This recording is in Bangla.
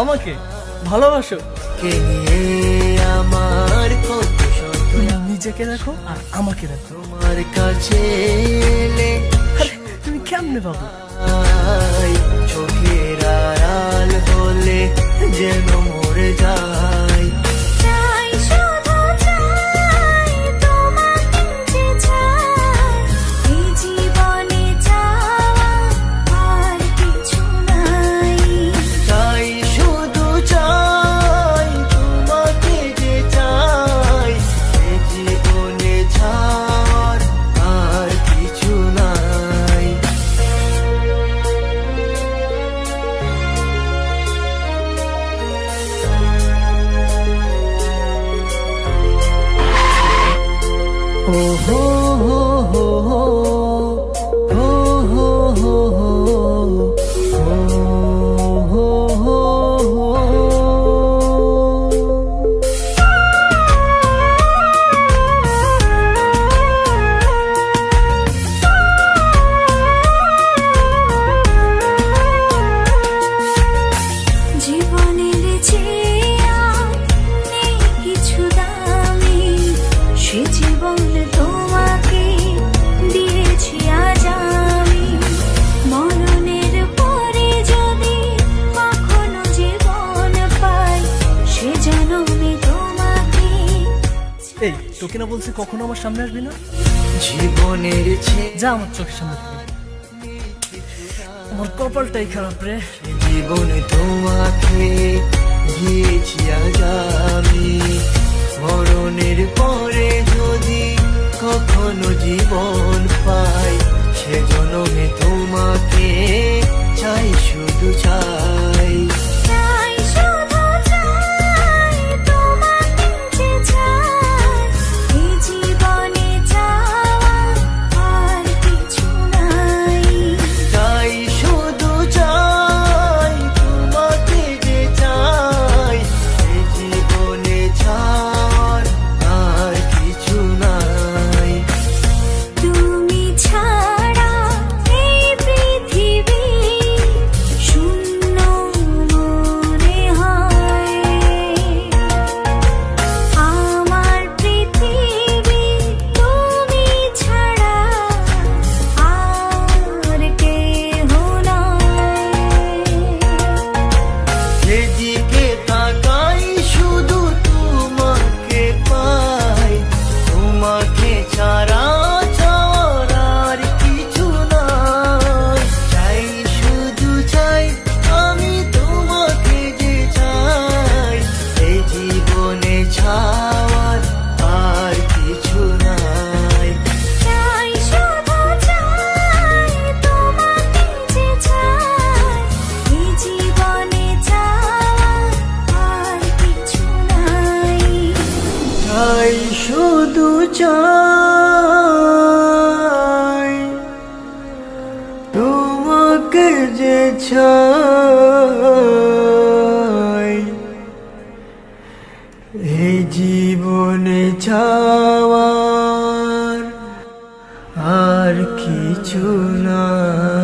আমাকে ভালোবাসো। আমার নিজেকে রাখো আর আমাকে রাখো তোমার কাছে তুমি কেমনে পাবো? চোখের আড়াল হলে oh, oh, oh, oh. oh. এই তোকে না বলছি কখনো আমার সামনে আসবি না? জীবনের যা আমার চোখের সামনে থেকে আমার কপালটাই খারাপ রে। জীবনে তোমাকে গিয়েছি আজ আমি। মরণের পরে যদি কখনো জীবন পাই সে জনমে তোমাকে চাই শুধু চাই। যে এই জীবনে চাওয়ার আর কিছু না